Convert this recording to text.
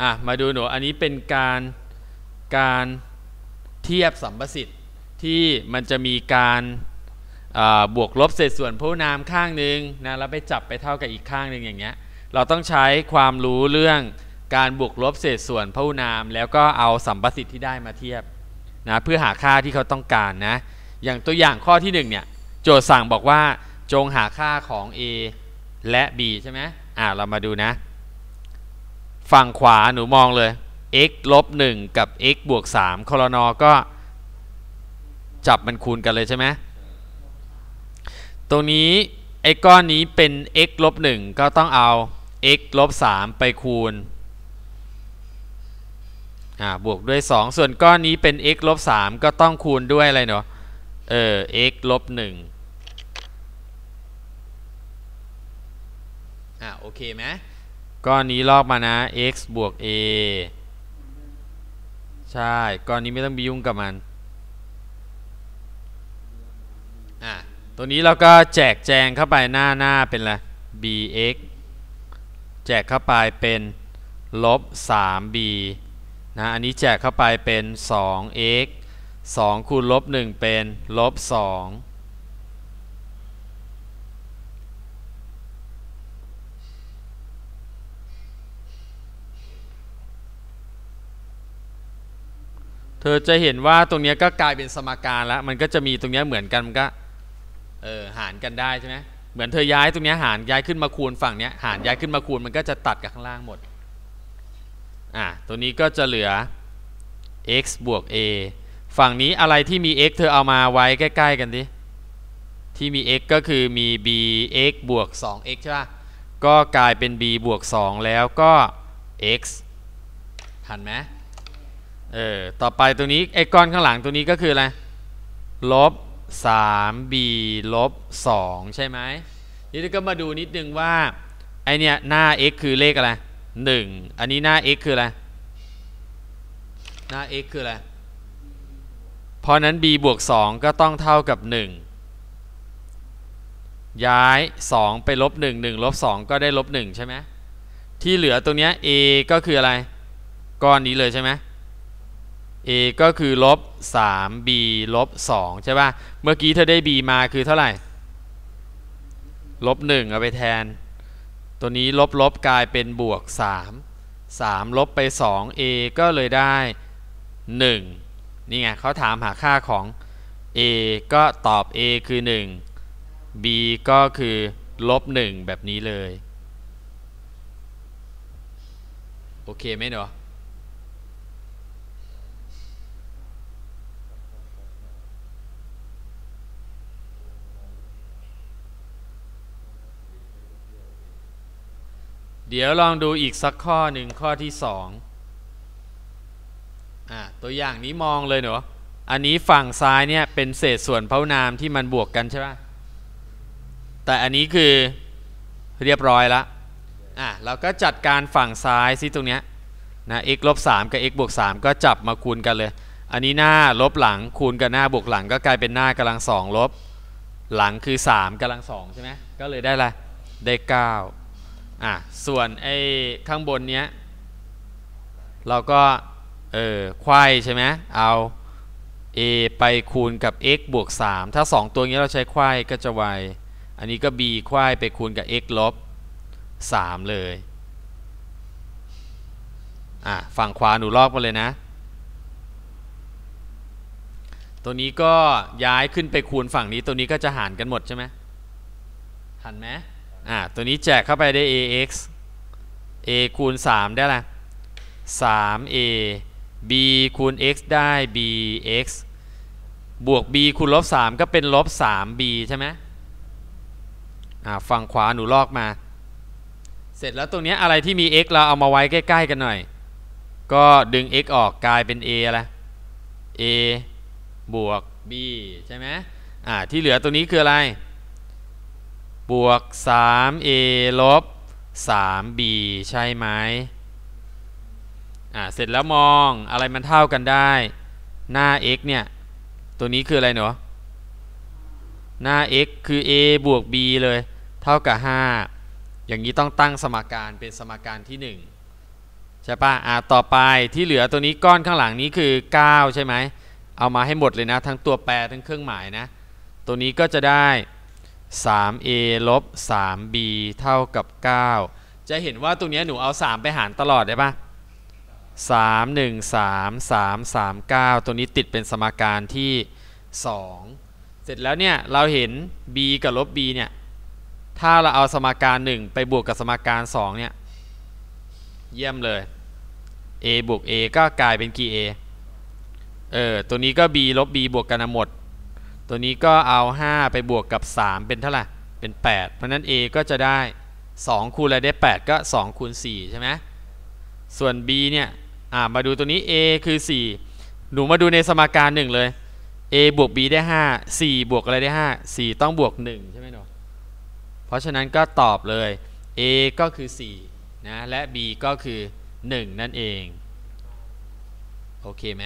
อะมาดูหนูอันนี้เป็นการการเทียบสัมประสิทธิ์ที่มันจะมีการาบวกลบเศษส่วนพหุนามข้างหนึ่งนะแล้วไปจับไปเท่ากับอีกข้างหนึ่งอย่างเงี้ยเราต้องใช้ความรู้เรื่องการบวกลบเศษส่วนพหุนาม แล้วก็เอาสัมประสิทธิ์ที่ได้มาเทียบนะเพื่อหาค่าที่เขาต้องการนะอย่างตัวอย่างข้อที่หนึ่งเนี่ยโจทย์สั่งบอกว่าจงหาค่าของ a และ b ใช่ไหมอ่าเรามาดูนะ ฝั่งขวาหนูมองเลย x ลบ1กับ x บวก3คลนอก็จับมันคูณกันเลยใช่ไหมตรงนี้ไอ้ก้อนนี้เป็น x ลบ1ก็ต้องเอา x ลบ3ไปคูณอ่าบวกด้วย 2 ส่วนก้อนนี้เป็น x ลบ3ก็ต้องคูณด้วยอะไรเนาะเออ x ลบ1อ่าโอเคไหม ก้อนนี้ลอกมานะ x บวก a ใช่ ก้อนนี้ไม่ต้องไปยุ่งกับมัน อะ ตัวนี้เราก็แจกแจงเข้าไปหน้าหน้าเป็นอะไร bx แจกเข้าไปเป็นลบ 3b นะ อันนี้แจกเข้าไปเป็น 2x 2คูณลบ 1 เป็นลบ 2 เธอจะเห็นว่าตรงนี้ก็กลายเป็นสมการแล้ว มันก็จะมีตรงนี้เหมือนกันมันก็เออหารกันได้ใช่ไหมเหมือนเธอย้ายตรงนี้หารย้ายขึ้นมาคูณฝั่งนี้หารย้ายขึ้นมาคูณมันก็จะตัดกับข้างล่างหมดอะตัวนี้ก็จะเหลือ x บวก a ฝั่งนี้อะไรที่มี x เธอเอามาไว้ใกล้ ๆ กันดิที่มี x ก็คือมี b x บวก 2x ใช่ป่ะก็กลายเป็น b บวก 2 แล้วก็ x ทันไหม เออต่อไปตัวนี้ไอ้ก้อนข้างหลังตัวนี้ก็คืออะไรลบ 3b ลบ 2 ใช่ไหมนี่ก็มาดูนิดนึงว่าไอเนี้ยหน้า x คือเลขอะไร 1 อันนี้หน้า x คืออะไร หน้า x คืออะไร เพราะนั้น b บวก 2 ก็ต้องเท่ากับ 1 ย้าย 2 ไปลบ 1 1ลบ 2 ก็ได้ลบ 1 ใช่ไหมที่เหลือตรงเนี้ย a ก็คืออะไร ก้อนนี้เลยใช่ไหม a ก็คือลบ 3b ลบ 2 ใช่ป่ะ เมื่อกี้เธอได้ b มาคือเท่าไหร่ ลบ 1 เอาไปแทน ตัวนี้ลบลบกลายเป็นบวก 3 3 ลบไป 2 a ก็เลยได้ 1 นี่ไงเขาถามหาค่าของ a ก็ตอบ a คือ 1 b ก็คือลบ 1 แบบนี้เลย โอเคไหมเนาะ เดี๋ยวลองดูอีกสักข้อหนึ่งข้อที่สองอ่าตัวอย่างนี้มองเลยเนอะอันนี้ฝั่งซ้ายเนี่ยเป็นเศษส่วนพหุนามที่มันบวกกันใช่ไหมแต่อันนี้คือเรียบร้อยล้วอะเราก็จัดการฝั่งซ้ายซิตรงเนี้ยนะ x ลบ3กับ x บวก3ก็จับมาคูณกันเลย อันนี้หน้าลบหลังคูณกับหน้าบวกหลังก็กลายเป็นหน้ากำลังสองลบ หลังคือ3กำลังสองใช่ไหมก็เลยได้อะไรได้ 9 อะส่วนไอ้ข้างบนเนี้ยเราก็เออควายใช่ไหมเอา a ไปคูณกับ x บวก 3 ถ้า 2 ตัวนี้เราใช้ควายก็จะ y อันนี้ก็ b ควายไปคูณกับ x ลบ 3 เลยอะฝั่งขวาหนูลอกมาเลยนะ ตัวนี้ก็ย้ายขึ้นไปคูณฝั่งนี้ ตัวนี้ก็จะหารกันหมดใช่ไหมหันไหม อ่าตัวนี้แจกเข้าไปได้ ax a คูณ 3 ได้ละ 3a b คูณ x ได้ bx บวก b คูณลบ 3 ก็เป็นลบ 3b ใช่ไหมอ่าฝั่งขวาหนูลอกมา เสร็จแล้วตรงนี้อะไรที่มี x เราเอามาไว้ใกล้ ๆ กันหน่อย ก็ดึง x ออกกลายเป็น a อะไร a บวก b ใช่ไหมอ่าที่เหลือตัวนี้คืออะไร บวก 3a ลบ 3b ใช่ไหมอ่าเสร็จแล้วมองอะไรมันเท่ากันได้หน้า x เนี่ยตัวนี้คืออะไรเนาะหน้า x คือ a บวก b เลยเท่ากับ 5 อย่างนี้ต้องตั้งสมการเป็นสมการที่ 1 ใช่ปะอ่าต่อไปที่เหลือตัวนี้ก้อนข้างหลังนี้คือ 9 ใช่ไหมเอามาให้หมดเลยนะ ทั้งตัวแปรทั้งเครื่องหมายนะ ตัวนี้ก็จะได้ 3a ลบ 3b เท่ากับ 9 จะเห็นว่าตรงนี้หนูเอา 3 ไปหารตลอดได้ปะ3 1 3 3 3 9 ตัวนี้ติดเป็นสมการที่ 2 เสร็จแล้วเนี่ย เราเห็น b กับลบ b เนี่ย ถ้าเราเอาสมการ 1 ไปบวกกับสมการ 2 เนี่ย เยี่ยมเลย a บวก a ก็กลายเป็นกี่ a เออ ตัวนี้ก็ b ลบ b บวกกันหมด ตัวนี้ก็เอา 5 ไปบวกกับ 3 เป็นเท่าไหร่ เป็น 8 เพราะนั้น a ก็จะได้ 2 คูณอะไรได้ 8 ก็ 2 คูณ 4 ใช่ไหมส่วน b เนี่ยมาดูตัวนี้ a คือ 4 หนูมาดูในสมการ 1 เลย a บวก b ได้ 5 4 บวกอะไรได้ 5 4 ต้องบวก 1 ใช่ไหมหนูเพราะฉะนั้นก็ตอบเลย a ก็คือ 4 นะ และ b ก็คือ 1 นั่นเอง โอเคไหม